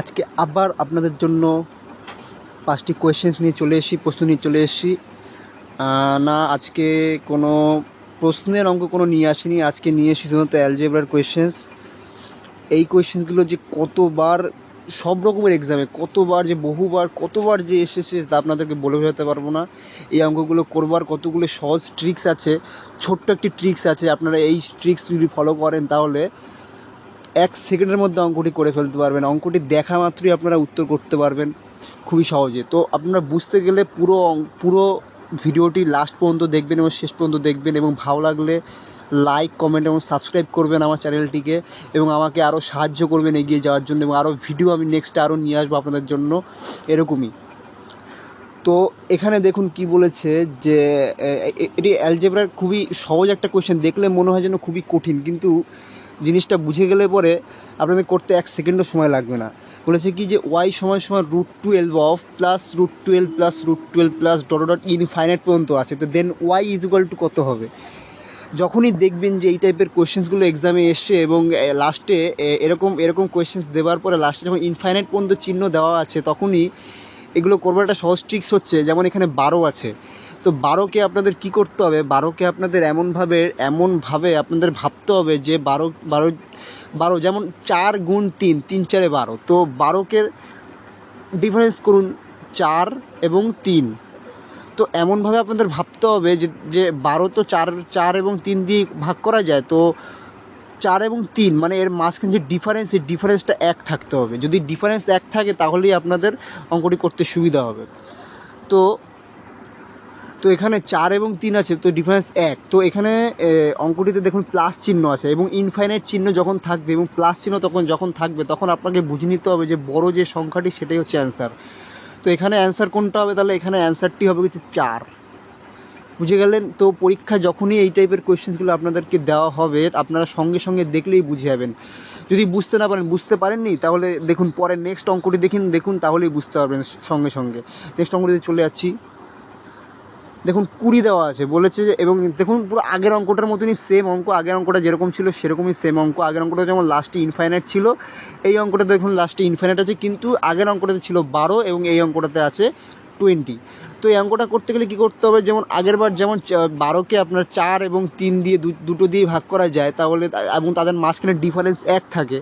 আজকে আবার আপনাদের জন্য পাঁচটি কোয়েশ্চেন্স নিয়ে চলে এসেছি, প্রশ্ন নিয়ে চলে এসেছি। না, আজকে কোনো প্রশ্নের অঙ্ক কোনো নিয়ে আসিনি। আজকে নিয়ে এসেছি শুধুমাত্র অ্যালজেব্রার কোয়েশ্চেন্স এই কোয়েশ্চেন্সগুলো যে কতবার, সব রকমের এক্সামে কতবার যে, বহুবার, কতবার যে এসেছে তা আপনাদেরকে বলে বোঝাতে পারব না। এই অঙ্কগুলো করবার কতগুলো সহজ ট্রিক্স আছে, ছোট্ট একটি ট্রিক্স আছে। আপনারা এই ট্রিক্স যদি ফলো করেন তাহলে এক সেকেন্ডের মধ্যে অঙ্কটি করে ফেলতে পারবেন। অঙ্কটি দেখা মাত্রই আপনারা উত্তর করতে পারবেন খুবই সহজে। তো আপনারা বুঝতে গেলে পুরো পুরো ভিডিওটি লাস্ট পর্যন্ত দেখবেন এবং শেষ পর্যন্ত দেখবেন এবং ভালো লাগলে লাইক কমেন্ট এবং সাবস্ক্রাইব করবেন আমার চ্যানেলটিকে এবং আমাকে আরও সাহায্য করবেন এগিয়ে যাওয়ার জন্য এবং আরও ভিডিও আমি নেক্সট আরও নিয়ে আসব আপনাদের জন্য এরকমই। তো এখানে দেখুন কি বলেছে যে এটি অ্যালজেব্রার খুবই সহজ একটা কোয়েশ্চেন দেখলে মনে হয় যেন খুবই কঠিন, কিন্তু জিনিসটা বুঝে গেলে পরে আপনাদের করতে এক সেকেন্ডও সময় লাগবে না। বলেছে কি যে ওয়াই সময় সময় root twelve of plus root twelve plus root twelve plus dot dot infinite পর্যন্ত আছে। তো then y is equal to কত হবে? যখনই দেখবেন যে এই টাইপের কোয়েশ্চেন্সগুলো এক্সামে এসছে এবং লাস্টে এরকম এরকম কোয়েশ্চেন্স দেওয়ার পরে লাস্টে যখন ইনফাইনাইট পর্যন্ত চিহ্ন দেওয়া আছে, তখনই এগুলো করবার একটা সহজ ট্রিক্স হচ্ছে। যেমন এখানে বারো আছে। তো বারোকে আপনাদের কি করতে হবে? বারোকে আপনাদের এমনভাবে এমনভাবে আপনাদের ভাবতে হবে যে বারো বারো বারো যেমন চার গুণ তিন তিন চারে বারো। তো বারোকে ডিফারেন্স করুন চার এবং তিন। তো এমনভাবে আপনাদের ভাবতে হবে যে যে বারো তো চার চার এবং তিন দিয়ে ভাগ করা যায়, তো চার এবং তিন মানে এর মাঝখানে যে ডিফারেন্স এই ডিফারেন্সটা এক থাকতে হবে। যদি ডিফারেন্স এক থাকে তাহলেই আপনাদের অঙ্কটি করতে সুবিধা হবে। তো তো এখানে চার এবং তিন আছে, তো ডিফারেন্স এক। তো এখানে অঙ্কটিতে দেখুন প্লাস চিহ্ন আছে এবং ইনফাইনাইট চিহ্ন যখন থাকবে এবং প্লাস চিহ্ন তখন যখন থাকবে, তখন আপনাকে বুঝে নিতে হবে যে বড় যে সংখ্যাটি সেটাই হচ্ছে অ্যান্সার তো এখানে অ্যান্সার কোনটা হবে? তাহলে এখানে অ্যান্সারটি হবে হচ্ছে চার। বুঝে গেলেন? তো পরীক্ষা যখনই এই টাইপের কোয়েশ্চেন্সগুলো আপনাদেরকে দেওয়া হবে, আপনারা সঙ্গে সঙ্গে দেখলেই বুঝে যাবেন। যদি বুঝতে না পারেন, বুঝতে পারেননি, তাহলে দেখুন পরে নেক্সট অঙ্কটি দেখুন দেখুন, তাহলেই বুঝতে পারবেন সঙ্গে সঙ্গে। নেক্সট অঙ্কটিতে চলে যাচ্ছি। দেখুন, কুড়ি দেওয়া আছে। বলেছে যে, এবং দেখুন, পুরো আগের অঙ্কটার মতনই সেম অঙ্ক, আগের অঙ্কটা যেরকম ছিল, সেরকমই সেম অঙ্ক। আগের অঙ্কটা যেমন লাস্টে ইনফাইনাইট ছিল, এই অঙ্কটা দেখুন লাস্টে ইনফাইনাইট আছে, কিন্তু আগের অঙ্কটাতে ছিল বারো এবং এই অঙ্কটাতে আছে টোয়েন্টি তো এই অঙ্কটা করতে গেলে কী করতে হবে? যেমন, আগের বার যেমন বারোকে আপনার চার এবং তিন দিয়ে দুটো দিয়ে ভাগ করা যায়, তাহলে এবং তাদের মাঝখানে ডিফারেন্স এক থাকে।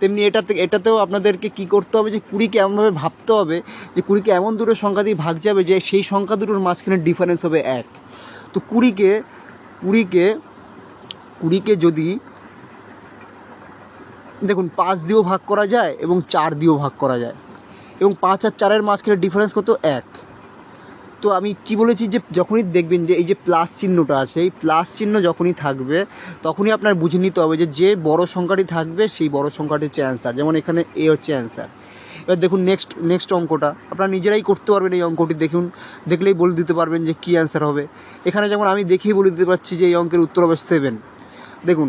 তেমনি এটাতে এটাতেও আপনাদেরকে কী করতে হবে যে কুড়িকে এমনভাবে ভাবতে হবে যে কুড়িকে এমন দুটো সংখ্যা দিয়ে ভাগ যাবে যে সেই সংখ্যা দুটোর মাঝখানে ডিফারেন্স হবে এক। তো কুড়িকে কুড়িকে কুড়িকে যদি দেখুন পাঁচ দিয়েও ভাগ করা যায় এবং চার দিয়েও ভাগ করা যায় এবং পাঁচ আর চারের মাঝখানে ডিফারেন্স কত? এক। তো আমি কি বলেছি যে যখনই দেখবেন যে এই যে প্লাস চিহ্নটা আছে, এই প্লাস চিহ্ন যখনই থাকবে, তখনই আপনার বুঝে নিতে হবে যে যে বড় সংখ্যাটি থাকবে, সেই বড় সংখ্যাটি হচ্ছে অ্যান্সার যেমন এখানে এ হচ্ছে অ্যান্সার এবার দেখুন নেক্সট নেক্সট অঙ্কটা, আপনারা নিজেরাই করতে পারবেন এই অঙ্কটি, দেখুন, দেখলেই বলে দিতে পারবেন যে কী অ্যান্সার হবে। এখানে যেমন আমি দেখেই বলে দিতে পারছি যে এই অঙ্কের উত্তর হবে সেভেন দেখুন,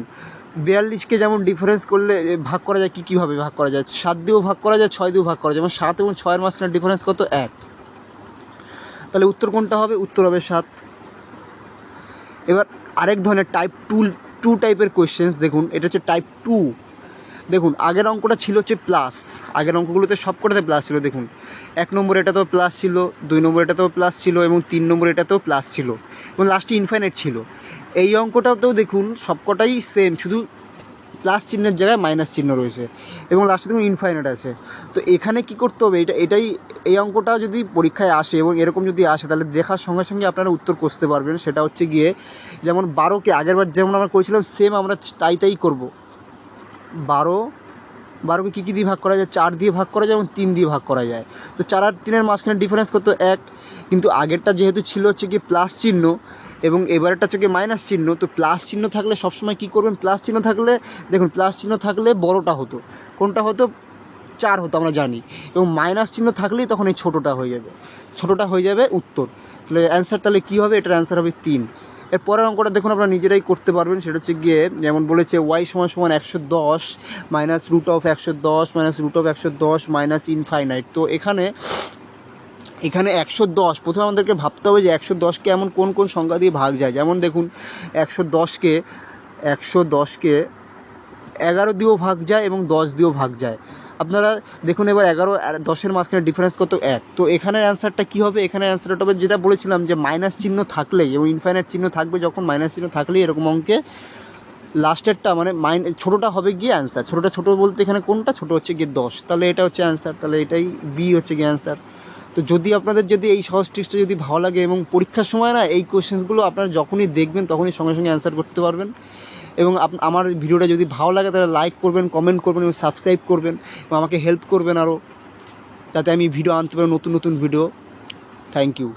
বিয়াল্লিশকে যেমন ডিফারেন্স করলে ভাগ করা যায় কী, কীভাবে ভাগ করা যায়? সাত দিয়েও ভাগ করা যায়, ছয় দিয়েও ভাগ করা যায়। যেমন সাত এবং ছয়ের মাঝখানে ডিফারেন্স কত? এক। তাহলে উত্তর কোনটা হবে? উত্তর হবে সাত। এবার আরেক ধরনের টাইপ টু টু টাইপের কোয়েশ্চেন্স দেখুন। এটা হচ্ছে টাইপ টু দেখুন, আগের অঙ্কটা ছিল হচ্ছে প্লাস আগের অঙ্কগুলোতে সবকটাতে প্লাস ছিল, দেখুন। এক নম্বর এটাতেও প্লাস ছিল, দুই নম্বর এটাতেও প্লাস ছিল, এবং তিন নম্বর এটাতেও প্লাস ছিল। এবং লাস্টে ইনফাইনাইট ছিল। এই অঙ্কটাতেও দেখুন, সবকটাই সেম শুধু প্লাস চিহ্নের জায়গায় মাইনাস চিহ্ন রয়েছে এবং লাস্টে দেখুন ইনফাইনাইট আছে। তো এখানে কি করতে হবে? এটা, এটাই, এই অঙ্কটা যদি পরীক্ষায় আসে এবং এরকম যদি আসে, তাহলে দেখার সঙ্গে সঙ্গে আপনারা উত্তর করতে পারবেন। সেটা হচ্ছে গিয়ে, যেমন বারোকে আগের বার যেমন আমরা করেছিলাম সেম আমরা তাই তাই করব। বারো, বারোকে কী কী দিয়ে ভাগ করা যায়? চার দিয়ে ভাগ করা যায় এবং তিন দিয়ে ভাগ করা যায়। তো চার আর তিনের মাঝখানে ডিফারেন্স কত? এক। কিন্তু আগেরটা যেহেতু ছিল হচ্ছে কি প্লাস চিহ্ন এবং এবারেরটা হচ্ছে মাইনাস চিহ্ন, তো প্লাস চিহ্ন থাকলে সবসময় কী করবেন? প্লাস চিহ্ন থাকলে, দেখুন প্লাস চিহ্ন থাকলে বড়টা হতো। কোনটা হতো? চার হতো, আমরা জানি। এবং মাইনাস চিহ্ন থাকলেই তখন এই ছোটোটা হয়ে যাবে। ছোটোটা হয়ে যাবে উত্তর। তাহলে অ্যান্সার তাহলে কী হবে? এটার অ্যান্সার হবে তিন। এর পরের অঙ্কটা দেখুন আপনারা নিজেরাই করতে পারবেন। সেটা হচ্ছে গিয়ে, যেমন বলেছে ওয়াই সমান সমান একশো দশ মাইনাস রুট অফ একশো দশ মাইনাস রুট অফ একশো দশ মাইনাস ইনফাইনাইট তো এখানে এখানে একশো দশ। প্রথমে আমাদেরকে ভাবতে হবে যে একশো দশকে এমন কোন কোন সংখ্যা দিয়ে ভাগ যায়। যেমন দেখুন, একশো দশকে একশো দশকে এগারো দিয়েও ভাগ যায় এবং দশ দিয়েও ভাগ যায়। আপনারা দেখুন এবার এগারো দশের মাঝখানে ডিফারেন্স কত? এক। তো এখানের অ্যান্সারটা কী হবে? এখানে অ্যান্সারটা হবে যেটা বলেছিলাম যে মাইনাস চিহ্ন থাকলেই এবং ইনফাইনাইট চিহ্ন থাকবে যখন মাইনাস চিহ্ন থাকলেই এরকম অঙ্কে লাস্টেরটা মানে মাইন ছোটোটা হবে গিয়ে অ্যান্সার ছোটোটা ছোটো বলতে এখানে কোনটা? ছোটো হচ্ছে গিয়ে দশ। তাহলে এটা হচ্ছে অ্যান্সার তাহলে এটাই বি হচ্ছে গিয়ে অ্যান্সার তো যদি আপনাদের যদি এই সহজ ট্রিক্সটা যদি ভালো লাগে এবং পরীক্ষার সময় না এই কোশ্চেন্সগুলো আপনারা যখনই দেখবেন তখনই সঙ্গে সঙ্গে অ্যান্সার করতে পারবেন। এবং আমার ভিডিওটা যদি ভালো লাগে তাহলে লাইক করবেন কমেন্ট করবেন এবং সাবস্ক্রাইব করবেন এবং আমাকে হেল্প করবেন আরও যাতে আমি ভিডিও আনতে পারি নতুন নতুন ভিডিও থ্যাংক ইউ